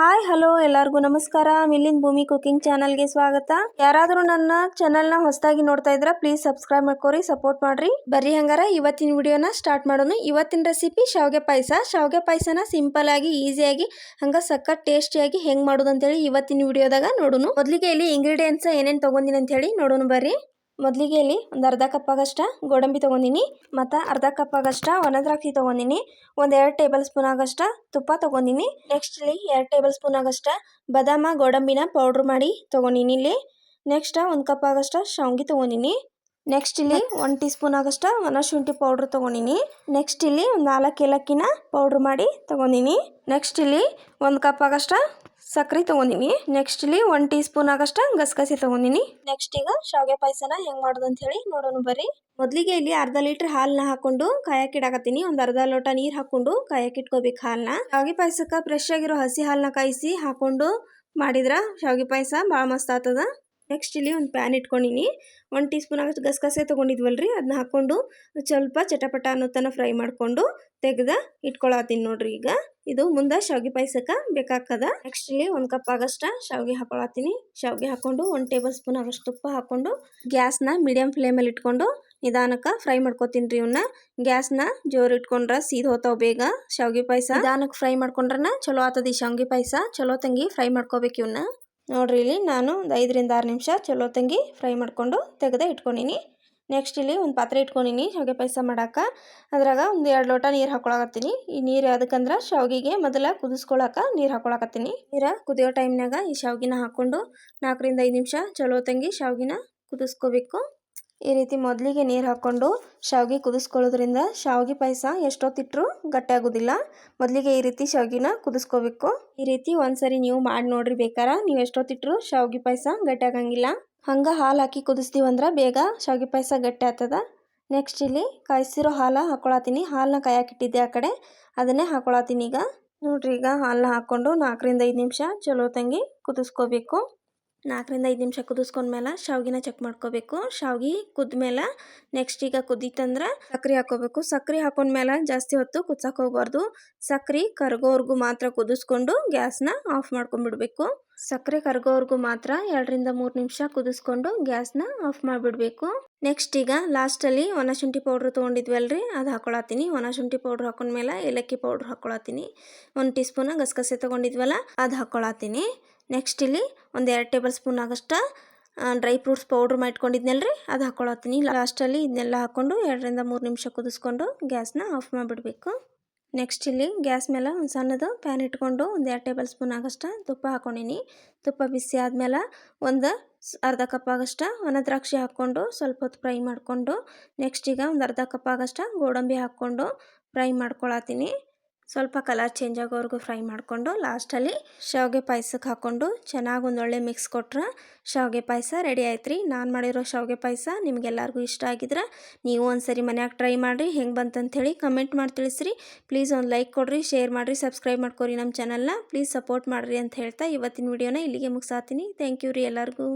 Hi, hello, ಎಲ್ಲರಿಗೂ ನಮಸ್ಕಾರ. ಮಿಲ್ಲಿನ್ ಭೂಮಿ ಕುಕಿಂಗ್ ಚಾನಲ್ಗೆ ಸ್ವಾಗತ. ಯಾರಾದರೂ ನನ್ನ ಚಾನಲ್ನ ಹೊಸದಾಗಿ ನೋಡ್ತಾ ಇದ್ರೆ ಪ್ಲೀಸ್ ಸಬ್ಸ್ಕ್ರೈಬ್ ಮಾಡ್ಕೊರಿ, ಸಪೋರ್ಟ್ ಮಾಡ್ರಿ. ಬರ್ರಿ ಹಂಗಾರ ಇವತ್ತಿನ ವಿಡಿಯೋನ ಸ್ಟಾರ್ಟ್ ಮಾಡೋಣ. ಇವತ್ತಿನ ರೆಸಿಪಿ ಶಾವ್ಗೆ ಪಾಯಸ. ಶಾವ್ಗೆ ಪಾಯಸನ ಸಿಂಪಲ್ ಆಗಿ ಈಸಿಯಾಗಿ ಹಂಗ ಸಖತ್ ಟೇಸ್ಟಿಯಾಗಿ ಹೆಂಗ್ ಮಾಡೋದು ಅಂತೇಳಿ ಇವತ್ತಿನ ವಿಡಿಯೋದಾಗ ನೋಡೋಣ. ಮೊದಲಿಗೆ ಇಲ್ಲಿ ಇಂಗ್ರೀಡಿಯೆಂಟ್ಸ್ ಏನೇನು ತಗೊಂಡಿನಿ ಅಂತ ಹೇಳಿ ನೋಡೋಣ ಬರ್ರಿ. ಮೊದಲಿಗೆ ಇಲ್ಲಿ ಒಂದು ಅರ್ಧ ಕಪ್ ಆಗಷ್ಟ ಗೋಡಂಬಿ ತೊಗೊಂಡಿನಿ ಮತ್ತು ಅರ್ಧ ಕಪ್ ಒಣ ಒಣದ್ರಾಕ್ಷಿ ತೊಗೊಂಡಿನಿ ಒಂದು ಎರಡು ಟೇಬಲ್ ಸ್ಪೂನ್ ಆಗಷ್ಟ ತುಪ್ಪ ತೊಗೊಂಡಿನಿ ನೆಕ್ಸ್ಟ್ ಇಲ್ಲಿ ಎರಡು ಟೇಬಲ್ ಸ್ಪೂನ್ ಆಗಷ್ಟ ಬಾದಾಮ ಗೋಡಂಬಿನ ಪೌಡ್ರ್ ಮಾಡಿ ತೊಗೊಂಡಿನಿ ಇಲ್ಲಿ ನೆಕ್ಸ್ಟ್ ಒಂದು ಕಪ್ ಆಗಷ್ಟ ಶಾವ್ಗಿ ತೊಗೊಂಡಿನಿ ನೆಕ್ಸ್ಟ್ ಇಲ್ಲಿ ಒನ್ ಟೀ ಸ್ಪೂನ್ ಆಗಷ್ಟ ಒಣ ಶುಂಠಿ ಪೌಡ್ರ್ ತೊಗೊಂಡಿನಿ ನೆಕ್ಸ್ಟ್ ಇಲ್ಲಿ ಒಂದು ನಾಲ್ಕು ಏಲಕ್ಕಿನ ಪೌಡ್ರ್ ಮಾಡಿ ತೊಗೊಂಡಿನಿ ನೆಕ್ಸ್ಟ್ ಇಲ್ಲಿ ಒಂದು ಕಪ್ ಆಗಷ್ಟ ಸಕ್ರೆ ತೊಗೊಂಡಿನಿ. ನೆಕ್ಸ್ಟ್ ಇಲ್ಲಿ ಒನ್ ಟೀ ಸ್ಪೂನ್ ಆಗಷ್ಟ ಗಸಗಸೆ ತೊಗೊಂಡಿನಿ. ನೆಕ್ಸ್ಟ್ ಈಗ ಶಾವಿಗೆ ಪಾಯಸನ ಹೆಂಗ್ ಮಾಡೋದು ಅಂತ ಹೇಳಿ ನೋಡೋಣ ಬರ್ರಿ. ಮೊದಲಿಗೆ ಇಲ್ಲಿ ಅರ್ಧ ಲೀಟರ್ ಹಾಲನ್ನ ಹಾಕೊಂಡು ಕಾಯಕ್ಕಿಡಾಕತ್ತೀನಿ ಒಂದು ಅರ್ಧ ಲೋಟ ನೀರು ಹಾಕೊಂಡು ಕಾಯಕ್ಕಿಟ್ಕೋಬೇಕು ಹಾಲನ್ನ ಶಾವಿಗೆ ಪಾಯಸಕ್ಕೆ ಫ್ರೆಶ್ ಆಗಿರೋ ಹಸಿ ಹಾಲನ್ನ ಕಾಯಿಸಿ ಹಾಕೊಂಡು ಮಾಡಿದ್ರ ಶಾವಿಗೆ ಪಾಯಸ ಭಾಳ ಮಸ್ತ್ ಆಗ್ತದ. ನೆಕ್ಸ್ಟ್ ಇಲ್ಲಿ ಒಂದು ಪ್ಯಾನ್ ಇಟ್ಕೊಂಡಿನಿ. ಒನ್ ಟೀ ಸ್ಪೂನ್ ಆಗಷ್ಟು ಗಸಗಸೆ ತೊಗೊಂಡಿದ್ವಲ್ರಿ ಅದನ್ನ ಹಾಕ್ಕೊಂಡು ಸ್ವಲ್ಪ ಚಟಪಟ ಅನ್ನೋ ತನಕ ಫ್ರೈ ಮಾಡಿಕೊಂಡು ತೆಗೆದ ಇಟ್ಕೊಳತ್ತೀನಿ ನೋಡ್ರಿ ಈಗ. ಇದು ಮುಂದೆ ಶಾವಿಗೆ ಪಾಯಸಕ್ಕೆ ಬೇಕಾಗ್ತದ ನೆಕ್ಸ್ಟ್ ಇಲ್ಲಿ ಒಂದು ಕಪ್ ಆಗಷ್ಟ ಶಾವಿಗೆ ಹಾಕೊಳತ್ತೀನಿ. ಶಾವಿಗೆ ಹಾಕೊಂಡು ಒಂದು ಟೇಬಲ್ ಸ್ಪೂನ್ ಆಗಷ್ಟು ತುಪ್ಪ ಹಾಕೊಂಡು ಗ್ಯಾಸ್ನ ಮೀಡಿಯಂ ಫ್ಲೇಮಲ್ಲಿ ಇಟ್ಕೊಂಡು ನಿಧಾನಕ್ಕೆ ಫ್ರೈ ಮಾಡ್ಕೋತೀನಿ ರೀ ಇವನ್ನ ಗ್ಯಾಸ್ನ ಜೋರು ಇಟ್ಕೊಂಡ್ರೆ ಸೀದ್ ಹೋತಾವ ಬೇಗ ಶಾವಿಗೆ ಪಾಯಸ. ನಿಧಾನಕ್ಕೆ ಫ್ರೈ ಮಾಡ್ಕೊಂಡ್ರನ ಚಲೋ ಆತದ ಈ ಶಾವಿಗೆ ಪಾಯಸ. ಚಲೋ ತಂಗಿ ಫ್ರೈ ಮಾಡ್ಕೋಬೇಕು ಇವನ್ನ ನೋಡ್ರಿ ಇಲ್ಲಿ ನಾನು ಒಂದು ಐದರಿಂದ ಆರು ನಿಮಿಷ ಚಲೋ ತಂಗಿ ಫ್ರೈ ಮಾಡಿಕೊಂಡು ತೆಗೆದೇ ಇಟ್ಕೊಂಡಿನಿ. ನೆಕ್ಸ್ಟ್ ಇಲ್ಲಿ ಒಂದು ಪಾತ್ರೆ ಇಟ್ಕೊಂಡಿನಿ, ಶಾವಿಗೆ ಪಾಯಸ ಮಾಡೋಕೆ. ಅದ್ರಾಗ ಒಂದು ಎರಡು ಲೋಟ ನೀರು ಹಾಕೊಳಕತ್ತೀನಿ. ಈ ನೀರು ಯಾವುದಕ್ಕಂದ್ರೆ ಶಾವಿಗೆಗೆ ಮೊದಲ ಕುದಿಸ್ಕೊಳಕ್ಕೆ ನೀರು ಹಾಕೊಳಕತ್ತೀನಿ. ನೀರು ಕುದಿಯೋ ಟೈಮ್ನಾಗ ಈ ಶಾವಿಗೆನ ಹಾಕ್ಕೊಂಡು ನಾಲ್ಕರಿಂದ ಐದು ನಿಮಿಷ ಚಲೋ ತಂಗಿ ಶಾವಿಗೆನ ಕುದಿಸ್ಕೋಬೇಕು. ಈ ರೀತಿ ಮೊದಲಿಗೆ ನೀರು ಹಾಕ್ಕೊಂಡು ಶಾವಿಗೆ ಕುದಿಸ್ಕೊಳ್ಳೋದ್ರಿಂದ ಶಾವಿಗೆ ಪಾಯಸ ಎಷ್ಟೊತ್ತಿಟ್ಟರು ಗಟ್ಟಿ ಆಗೋದಿಲ್ಲ. ಮೊದಲಿಗೆ ಈ ರೀತಿ ಶಾವಿಗೆನ ಕುದಿಸ್ಕೋಬೇಕು. ಈ ರೀತಿ ಒಂದ್ಸರಿ ನೀವು ಮಾಡಿ ನೋಡ್ರಿ ಬೇಕಾರ. ನೀವು ಎಷ್ಟೊತ್ತಿಟ್ಟರು ಶಾವಿಗೆ ಪಾಯಸ ಗಟ್ಟಿ ಆಗಂಗಿಲ್ಲ. ಹಂಗೆ ಹಾಲು ಹಾಕಿ ಕುದಿಸ್ತೀವಂದ್ರೆ ಬೇಗ ಶಾವಿಗೆ ಪಾಯಸ ಗಟ್ಟಿ ಆಗ್ತದ. ನೆಕ್ಸ್ಟ್ ಇಲ್ಲಿ ಕಾಯಿಸಿರೋ ಹಾಲು ಹಾಕೊಳತ್ತೀನಿ ಹಾಲನ್ನ ಕಾಯಾಕಿಟ್ಟಿದ್ದೆ ಆ ಕಡೆ. ಅದನ್ನೇ ಹಾಕೊಳತ್ತೀನಿ ಈಗ. ನೋಡ್ರಿ ಈಗ ಹಾಲನ್ನ ಹಾಕ್ಕೊಂಡು ನಾಲ್ಕರಿಂದ ಐದು ನಿಮಿಷ ಚಲೋ ತಂಗಿ ಕುದಿಸ್ಕೋಬೇಕು. ನಾಲ್ಕರಿಂದ ಐದು ನಿಮಿಷ ಕುದಿಸ್ಕೊಂಡ್ಮೇಲೆ ಶಾವಿಗೆನ ಚೆಕ್ ಮಾಡ್ಕೋಬೇಕು. ಶಾವ್ಗಿ ಕುದ್ಮೇಲೆ ನೆಕ್ಸ್ಟ್ ಈಗ ಕುದೀತಂದ್ರೆ ಸಕ್ಕರೆ ಹಾಕೋಬೇಕು. ಸಕ್ರೆ ಹಾಕೊಂಡ್ಮೇಲೆ ಜಾಸ್ತಿ ಹೊತ್ತು ಕುದ್ಸಕ್ಕೆ ಹೋಗ್ಬಾರ್ದು. ಸಕ್ಕರೆ ಕರ್ಗೋವರೆಗೂ ಮಾತ್ರ ಕುದಿಸ್ಕೊಂಡು ಗ್ಯಾಸ್ನ ಆಫ್ ಮಾಡ್ಕೊಂಡ್ಬಿಡ್ಬೇಕು. ಸಕ್ಕರೆ ಕರ್ಗೋವರೆಗೂ ಮಾತ್ರ ಎರಡರಿಂದ ಮೂರು ನಿಮಿಷ ಕುದಿಸ್ಕೊಂಡು ಗ್ಯಾಸ್ನ ಆಫ್ ಮಾಡಿಬಿಡ್ಬೇಕು. ನೆಕ್ಸ್ಟ್ ಈಗ ಲಾಸ್ಟಲ್ಲಿ ಒಣ ಶುಂಠಿ ಪೌಡ್ರ್ ತೊಗೊಂಡಿದ್ವಲ್ರಿ, ಅದು ಹಾಕೊಳತ್ತೀನಿ. ಒಣ ಶುಂಠಿ ಪೌಡ್ರ್ ಹಾಕೊಂಡ್ಮೇಲೆ ಏಲಕ್ಕಿ ಪೌಡ್ರ್ ಹಾಕೊಳತ್ತೀನಿ. ಒಂದು ಟೀ ಸ್ಪೂನ ಗಸಗಸೆ ತೊಗೊಂಡಿದ್ವಲ್ಲ, ಅದು ಹಾಕೊಳತ್ತೀನಿ. ನೆಕ್ಸ್ಟ್ ಇಲ್ಲಿ ಒಂದು ಎರಡು ಟೇಬಲ್ ಸ್ಪೂನ್ ಆಗಷ್ಟ ಡ್ರೈ ಫ್ರೂಟ್ಸ್ ಪೌಡ್ರ್ ಮಾಡಿಟ್ಕೊಂಡಿದ್ನಲ್ರಿ ಅದು ಹಾಕೊಳತ್ತೀನಿ. ಲಾಸ್ಟಲ್ಲಿ ಇದನ್ನೆಲ್ಲ ಹಾಕ್ಕೊಂಡು ಎರಡರಿಂದ ಮೂರು ನಿಮಿಷ ಕುದಿಸ್ಕೊಂಡು ಗ್ಯಾಸ್ನ ಆಫ್ ಮಾಡಿಬಿಡ್ಬೇಕು. ನೆಕ್ಸ್ಟ್ ಇಲ್ಲಿ ಗ್ಯಾಸ್ ಮೇಲೆ ಒಂದು ಸಣ್ಣದು ಪ್ಯಾನ್ ಇಟ್ಕೊಂಡು ಒಂದು ಎರಡು ಟೇಬಲ್ ಸ್ಪೂನ್ ಆಗೋಷ್ಟು ತುಪ್ಪ ಹಾಕೊಂಡಿನಿ. ತುಪ್ಪ ಬಿಸಿ ಆದಮೇಲೆ ಒಂದು ಅರ್ಧ ಕಪ್ ಆಗಷ್ಟ ಒಣ ದ್ರಾಕ್ಷಿ ಹಾಕ್ಕೊಂಡು ಸ್ವಲ್ಪ ಹೊತ್ತು ಫ್ರೈ ಮಾಡಿಕೊಂಡು ನೆಕ್ಸ್ಟ್ ಈಗ ಒಂದು ಅರ್ಧ ಕಪ್ ಆಗಷ್ಟ ಗೋಡಂಬಿ ಹಾಕ್ಕೊಂಡು ಫ್ರೈ ಮಾಡ್ಕೊಳತ್ತೀನಿ ಸ್ವಲ್ಪ ಕಲರ್ ಚೇಂಜ್ ಆಗೋವರೆಗೂ ಫ್ರೈ ಮಾಡಿಕೊಂಡು ಲಾಸ್ಟಲ್ಲಿ ಶಾವಿಗೆ ಪಾಯಸಕ್ಕೆ ಹಾಕ್ಕೊಂಡು ಚೆನ್ನಾಗಿ ಒಂದೊಳ್ಳೆ ಮಿಕ್ಸ್ ಕೊಟ್ರೆ ಶಾವಿಗೆ ಪಾಯಸ ರೆಡಿ ಆಯ್ತು ರೀ ನಾನು ಮಾಡಿರೋ ಶಾವಿಗೆ ಪಾಯಸ ನಿಮಗೆಲ್ಲರಿಗೂ ಇಷ್ಟ ಆಗಿದ್ರೆ ನೀವು ಒಂದ್ಸರಿ ಮನ್ಯಾಗ ಟ್ರೈ ಮಾಡಿರಿ. ಹೆಂಗೆ ಬಂತಂಥೇಳಿ ಕಮೆಂಟ್ ಮಾಡಿ ತಿಳಿಸ್ರಿ. ಪ್ಲೀಸ್ ಒಂದು ಲೈಕ್ ಕೊಡಿರಿ ಶೇರ್ ಮಾಡಿರಿ ಸಬ್ಸ್ಕ್ರೈಬ್ ಮಾಡ್ಕೊರಿ ನಮ್ಮ ಚಾನಲ್ನ ಪ್ಲೀಸ್ ಸಪೋರ್ಟ್ ಮಾಡಿರಿ ಅಂತ ಹೇಳ್ತಾ ಇವತ್ತಿನ ವಿಡಿಯೋನ ಇಲ್ಲಿಗೆ ಮುಗಿಸಾತೀನಿ. ಥ್ಯಾಂಕ್ ಯು ರೀ ಎಲ್ಲರಿಗೂ.